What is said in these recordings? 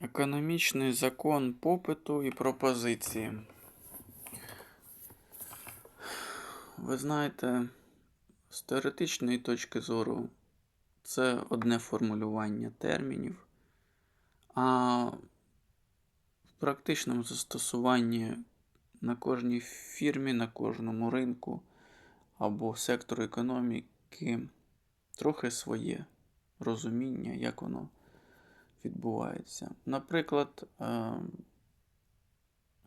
Економічний закон попиту і пропозиції. Ви знаєте, з теоретичної точки зору це одне формулювання термінів, а в практичному застосуванні на кожній фірмі, на кожному ринку або сектору економіки трохи своє розуміння, як воно відбувається. Наприклад, е,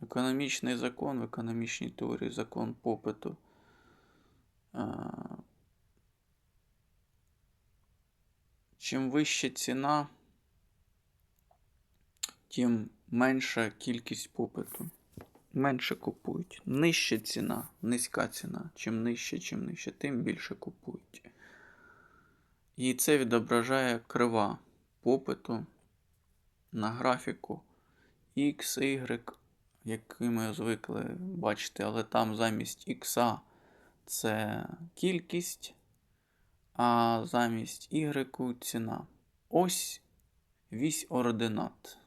економічний закон в економічній теорії, закон попиту. е, Чим вища ціна, тим менша кількість попиту. Менше купують. Нижча ціна, низька ціна. Чим нижче, чим нижче, тим більше купують. І це відображає крива попиту на графіку X, Y, який ми звикли бачити, але там замість X це кількість, а замість Y ціна. Ось вісь ординат.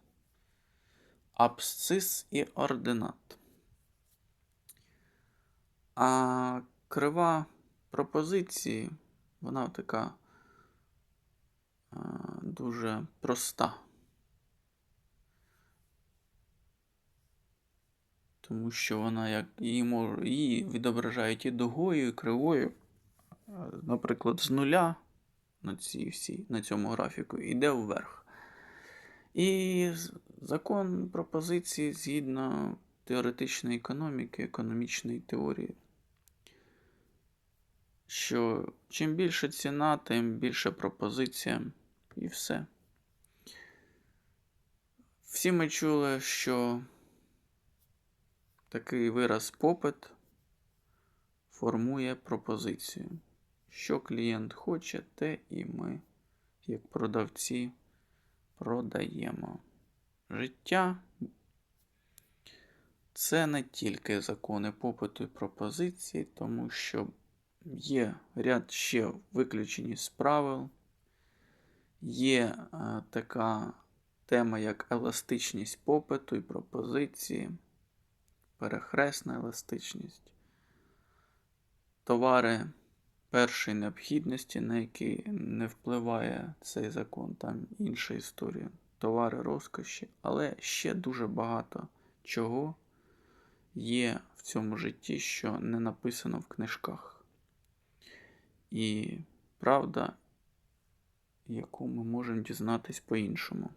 Абсцис і ординат. А крива пропозиції, вона така дуже проста. Тому що вона як її мож, її відображають і дугою, і кривою. Наприклад, з нуля на цій всій, на цьому графіку йде вверх. І закон пропозиції згідно теоретичної економіки, економічної теорії, що чим більше ціна, тим більше пропозиція і все. Всі ми чули, що такий вираз попит формує пропозицію. Що клієнт хоче, те і ми, як продавці, продаємо. Життя це не тільки закони попиту і пропозиції, тому що є ряд ще виключені з правил, є е, така тема, як еластичність попиту і пропозиції, перехресна еластичність, товари першої необхідності, на які не впливає цей закон, там інша історія, товари розкоші, але ще дуже багато чого є в цьому житті, що не написано в книжках. І правда, яку ми можемо дізнатись по-іншому.